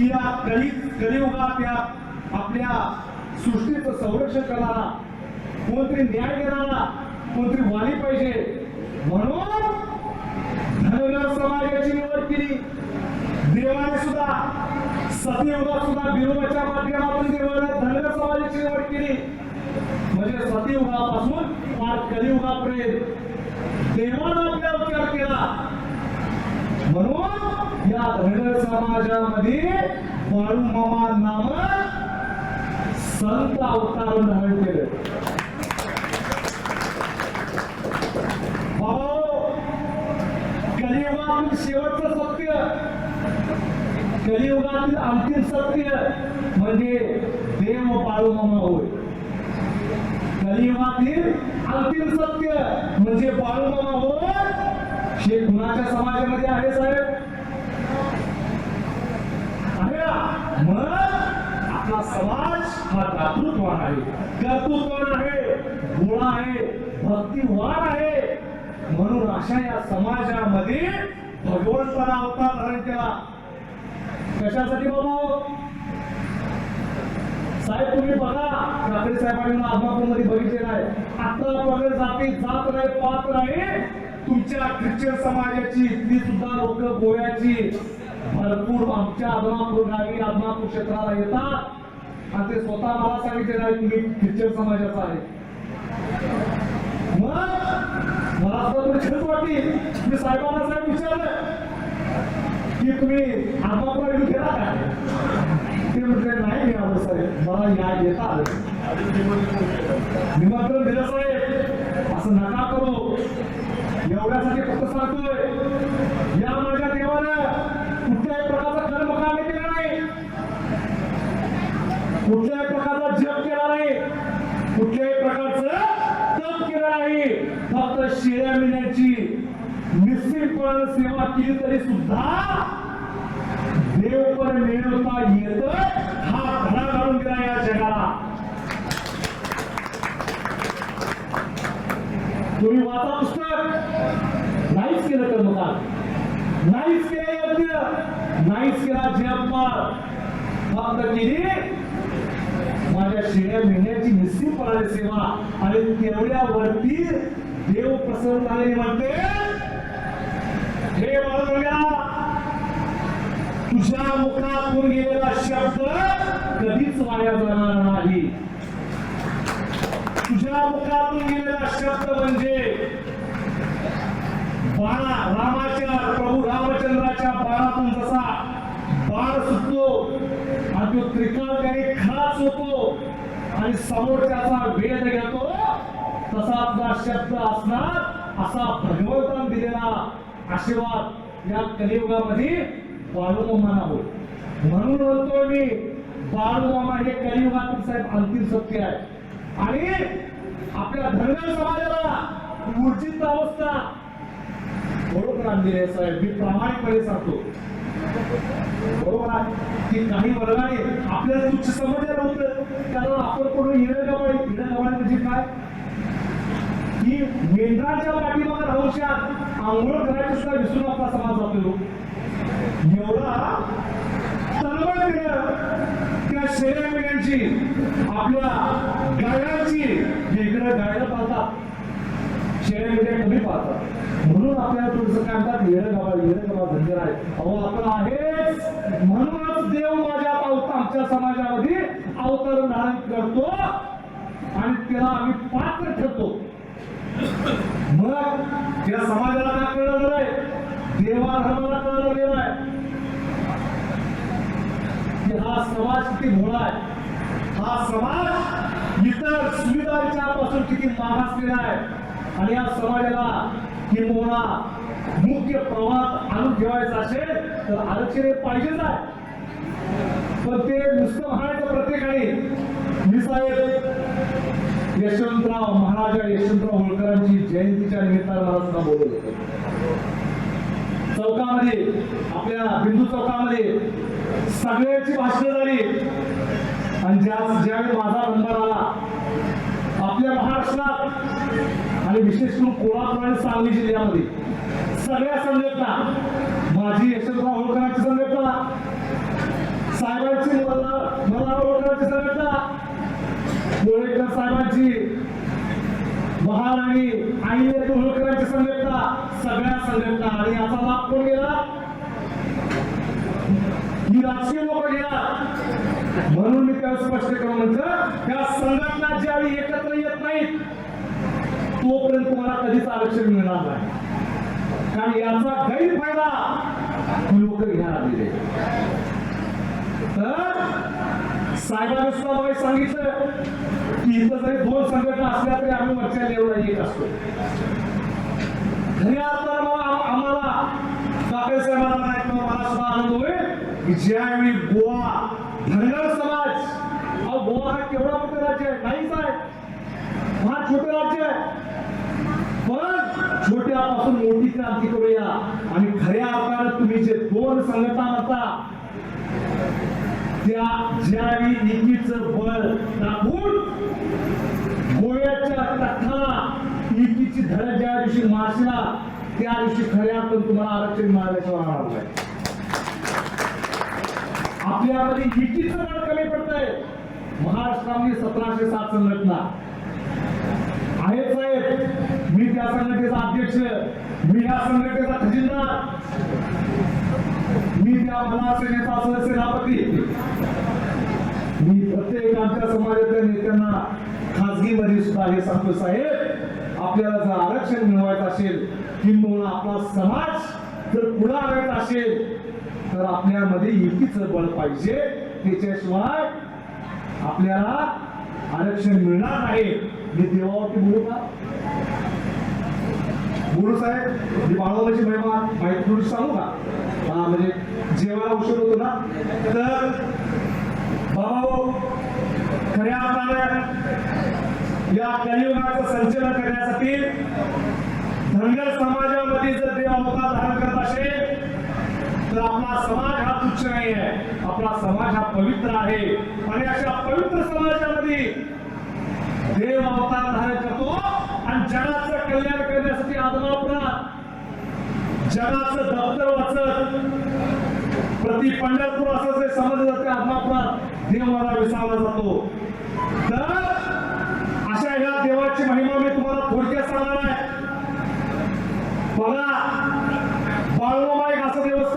की या कली कलियुगात या आपल्या सृष्टीचं संरक्षण करणारा कोणतरी न्याय देणारा कोणतरी वाली पाहिजे. म्हणून धनगर समाजाची निवड केली. देवाने सुद्धा सतयुगात सुद्धा बिरोबाच्या माध्यमातून देवाने धनगर समाजाची निवड केली. म्हणजे सतयुगापासून फार कलियुगापर्यंत. देवानं आपल्या उपचार केला. म्हणून या धनगर समाजामध्ये बाळू मामा नाम संत अवतार धारण केले. कलियुगातील शेवटचं सत्य कलियुगातील अंतिम सत्य म्हणजे देव बाळू मामा होय. कलियुगातील अंतिम सत्य म्हणजे पाळू मामा होय. हे कुणाच्या समाजामध्ये आहे साहेब? आहे ना? मग आपला समाज हा दातृत्वान आहे. कर्तृत्वान आहे गोळा आहे भक्तिवान आहे. म्हणून अशा या समाजामध्ये भगवंताला अवतार धारण केला. कशासाठी बाबा? साहेब तुम्ही बघा रात्री साहेबांनी आदमापूरमध्ये बघितलेलं आहे. आता पगड जाती जात नाही पात नाही. तुमच्या ख्रिश्चन समाजाची ती सुद्धा लोक गोव्याची. भरपूर आमच्या आदमापूर गावी आदमापूर क्षेत्राला येतात. आणि ते स्वतः मला सांगितले आहे की मी ख्रिश्चन समाजाचा आहे. मग मला सुद्धा खरंच वाटली मी साहेबांना साहेब विचारलं की तुम्ही आदमापूर येऊन गेला काय ते म्हटले नाही मिळालं साहेब. मला या येता आलं निमंत्रण दिलं साहेब. असं नका करू. एवढ्यासाठी फक्त सांगतोय या माझ्या देवानं कुठल्याही प्रकारचा कर्मकांड केला नाही. कुठल्याही प्रकारचा जप केला नाही. कुठल्याही प्रकारचं तप केलं नाही. फक्त शेळ्या मिळण्याची निश्चितपणे सेवा केली तरी सुद्धा देव पण मिळवता येत हा धडा घालून दिला या जगाला. तुम्ही वाचा पुस्तक नाहीच केलं कर्मकांड नाहीच केला यज्ञ नाहीच केला जपमाळ फक्त केली माझ्या शिड्या मेंढ्याची निश्चितपणाने सेवा. आणि तेवढ्यावरती देव प्रसन्न झाले. म्हणते हे बाळगण्या तुझ्या मुखातून गेलेला शब्द कधीच वाया जाणार नाही. तुझ्या मुखातून गेलेला शब्द म्हणजे रामाच्या प्रभू रामचंद्राच्या बाणातून जसा बाण सुटतो आणि तो त्रिकाळ त्याने खास होतो आणि समोरच्याचा वेध घेतो तसा आपला शब्द असणार असा भगवंतान दिलेला आशीर्वाद या कलियुगामध्ये बाळूमामाना हो म्हणून म्हणतोय मी बाळूमामा हे कलियुगातील साहेब अंतिम सत्य आहे. आणि आपल्या धनगर समाजाला ऊर्जित अवस्था बरोबर आणलेली आहे. साहेब मी प्रामाणिकपणे सांगतो. बरोबर आहे की काही वर्गाने आपल्याला तुच्छ समजलं नव्हतं कारण आपण कोण हिरण गवाळी हिरण गवाळी म्हणजे काय? की मेंढराच्या पाठीमागे राहूशात आंघोळ करायचं सुद्धा विसरून आपला समाज जातो हो. एवढा तळमळ केलं त्या शेऱ्या मेंढ्यांची आपल्या गायांची इकडे गायला पाहतात. शेऱ्या मेंढ्या कमी पाहतात म्हणून आपल्याला थोडस काय म्हणतात येणं गावा येणं गावा धनगर आहे. अहो आपण आहेच. म्हणूनच देव माझ्या अवतार आमच्या समाजामध्ये अवतार धारण करतो आणि त्याला आम्ही पात्र ठरतो. मग त्या समाजाला काय कळलं नाही? देवा धर्माला कळलं गेलं आहे की हा समाज किती भोळा आहे. हा समाज इतर सुविधांच्या पासून किती मागासलेला आहे. आणि या समाजाला किंबहुना मुख्य प्रवाहात आणून ठेवायचं असेल तर आरक्षण हे पाहिजेच आहे. पण ते नुसतं म्हणायचं प्रत्येकाने मी साहेब यशवंतराव महाराजा यशवंतराव होळकरांची जयंतीच्या निमित्तानं मला सुद्धा चौकामध्ये आपल्या बिंदू चौकामध्ये सगळ्यांची भाषणं झाली. आणि ज्या ज्यावेळी माझा नंबर आला आपल्या महाराष्ट्रात आणि विशेष करून कोल्हापूर आणि सांगली जिल्ह्यामध्ये सगळ्या संघटना माझी यशवंतराव होळकरांची संघटना साहेबांची मला होळकरांची ओळखायची संघटना कोळेकर साहेबांची महाराणी आईने होळकरांची संघटना सगळ्या संघटना. आणि याचा लाभ कोण गेला ही राजकीय लोक गेला म्हणून मी त्या स्पष्ट करून म्हटलं त्या संघटना ज्यावेळी एकत्र येत नाहीत तोपर्यंत तुम्हाला कधीच आरक्षण मिळणार नाही. कारण याचा गैरफायदा लोक घेणार लागलेले तर साहेबांनी सुद्धा मला सांगितलं की इथं जरी दोन संघटना असल्या तरी आम्ही वरच्या लेवला येत असतो. घरी असताना मग आम्हाला काकडे साहेबांना नाही मला सुद्धा आनंद होईल की ज्यावेळी गोवा धनगर समाज अहो गोवा हा केवढा मोठं राज्य आहे? नाहीच आहे हा छोटं राज्य आहे. पण छोट्यापासून मोठी क्रांती करूया. आणि खऱ्या अर्थानं तुम्ही जे दोन संघटना म्हणता त्या ज्यावेळी एकीचं बळ टाकून गोव्याच्या कथा एकीची धडक ज्या दिवशी मारशिला त्या दिवशी खऱ्या अर्थानं तुम्हाला आरक्षण मारायचं राहणार नाही. आपल्यामध्ये एकीचं बळ कमी पडतंय. महाराष्ट्रामध्ये सतराशे सात संघटना. आहे साहेब. मी त्या संघटनेचा अध्यक्ष. मी या संघटनेचा खजिनदार मी त्या महासेनेचा सहसेनापती. मी प्रत्येक आमच्या समाजातल्या नेत्यांना खासगीमध्ये सुद्धा हे सांगतो साहेब आपल्याला जर आरक्षण मिळवायचं असेल किंबहुना आपला समाज जर पुढे आणायचा असेल तर आपल्यामध्ये एकीचं बळ पाहिजे. त्याच्याशिवाय आपल्याला आरक्षण मिळणार नाही. मी देवावरती बोलू का? गुरु साहेब मी बाळवाची महिमा माहिती थोडी सांगू का? हा म्हणजे जेवायला उशीर होतो ना? तर बाबा हो, खऱ्या अर्थाने या कलियुगाचं संचलन करण्यासाठी धनगर समाजामध्ये जर देव अवतार धारण करत असेल तर आपला समाज हा तुच्छ नाही आहे आपला समाज हा पवित्र आहे. आणि अशा पवित्र समाजामध्ये देव अवतार धारण करतो आणि जगाचं कल्याण करण्यासाठी आदमा जगाचं दप्तर वाचत प्रति पंढरपूर असं जे समजलं जाते आदमापुरात अपराध देव मला विसावला जातो. तर अशा या देवाची महिमा मी तुम्हाला थोडक्यात सांगणार आहे. बघा बाळमाईक असं देवस्थान